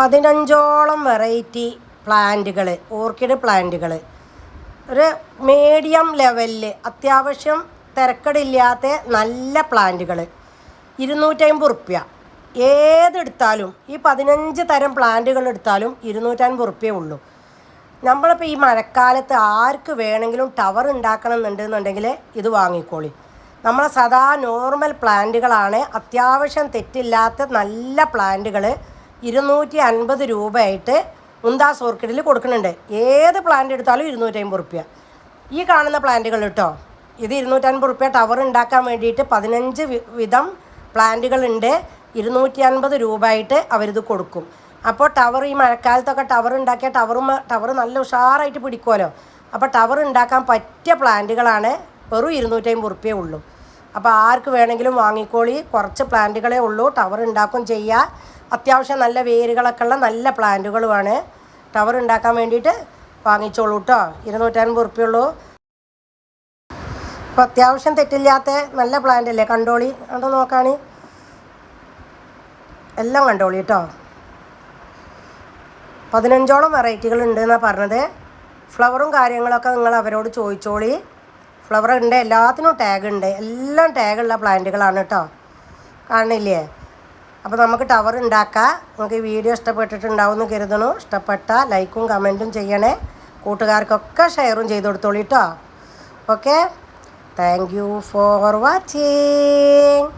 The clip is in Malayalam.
പതിനഞ്ചോളം വെറൈറ്റി പ്ലാന്റുകൾ ഓർക്കിഡ് പ്ലാന്റുകൾ ഒരു മീഡിയം ലെവലിൽ അത്യാവശ്യം തിരക്കടില്ലാത്ത നല്ല പ്ലാന്റുകൾ ഇരുന്നൂറ്റമ്പത് റുപ്യ ഏതെടുത്താലും ഈ പതിനഞ്ച് തരം പ്ലാന്റുകൾ എടുത്താലും ഇരുന്നൂറ്റമ്പത് റുപ്യേ ഉള്ളൂ. നമ്മളിപ്പോൾ ഈ മഴക്കാലത്ത് ആർക്ക് വേണമെങ്കിലും ടവർ ഉണ്ടാക്കണം എന്നുണ്ടെന്നുണ്ടെങ്കിൽ ഇത് വാങ്ങിക്കോളി. നമ്മൾ സദാ നോർമൽ പ്ലാന്റുകളാണ് അത്യാവശ്യം തെറ്റില്ലാത്ത നല്ല പ്ലാന്റുകൾ ഇരുന്നൂറ്റി അൻപത് രൂപയായിട്ട് മുന്താസ് ഓർക്കിഡിൽ കൊടുക്കുന്നുണ്ട്. ഏത് പ്ലാന്റ് എടുത്താലും ഇരുന്നൂറ്റമ്പത് റുപ്യ. ഈ കാണുന്ന പ്ലാന്റുകൾ കേട്ടോ ഇത് ഇരുന്നൂറ്റൻപത് റുപ്യ ടവർ ഉണ്ടാക്കാൻ വേണ്ടിയിട്ട് പതിനഞ്ച് വിധം പ്ലാന്റുകളുണ്ട് ഇരുന്നൂറ്റി അൻപത് രൂപയായിട്ട് അവരിത് കൊടുക്കും. അപ്പോൾ ടവർ ഈ മഴക്കാലത്തൊക്കെ ടവർ ഉണ്ടാക്കിയ ടവറും ടവർ നല്ല ഉഷാറായിട്ട് പിടിക്കുമല്ലോ അപ്പോൾ ടവർ ഉണ്ടാക്കാൻ പറ്റിയ പ്ലാന്റുകളാണ് വെറും ഇരുന്നൂറ്റമ്പത് റുപ്യേ ഉള്ളൂ. അപ്പോൾ ആർക്ക് വേണമെങ്കിലും വാങ്ങിക്കോളി. കുറച്ച് പ്ലാന്റുകളേ ഉള്ളൂ. ടവർ ഉണ്ടാക്കും ചെയ്യുക അത്യാവശ്യം നല്ല വേരുകളൊക്കെ ഉള്ള നല്ല പ്ലാന്റുകളുമാണ്. ടവർ ഉണ്ടാക്കാൻ വേണ്ടിയിട്ട് വാങ്ങിച്ചോളൂ കേട്ടോ ഇരുന്നൂറ്റൻപത് ഉള്ളൂ അപ്പോൾ അത്യാവശ്യം തെറ്റില്ലാത്ത നല്ല പ്ലാന്റ് അല്ലേ? കണ്ടോളി. അത് നോക്കാണി. എല്ലാം കണ്ടോളി കേട്ടോ പതിനഞ്ചോളം വെറൈറ്റികൾ ഉണ്ട് എന്നാണ് പറഞ്ഞത്. ഫ്ലവറും കാര്യങ്ങളൊക്കെ നിങ്ങൾ അവരോട് ചോദിച്ചോളി. ഫ്ലവർ ഉണ്ട് എല്ലാത്തിനും ടാഗ് ഉണ്ട്. എല്ലാം ടാഗുള്ള പ്ലാന്റുകളാണ് കേട്ടോ കാണില്ലേ? അപ്പോൾ നമുക്ക് ടവർ ഉണ്ടാക്കാം. നമുക്ക് ഈ വീഡിയോ ഇഷ്ടപ്പെട്ടിട്ടുണ്ടാവും എന്ന് കരുതണു ഇഷ്ടപ്പെട്ട ലൈക്കും കമന്റും ചെയ്യണേ. കൂട്ടുകാർക്കൊക്കെ ഷെയറും ചെയ്ത് കൊടുത്തോളൂ കേട്ടോ okay thank you for watching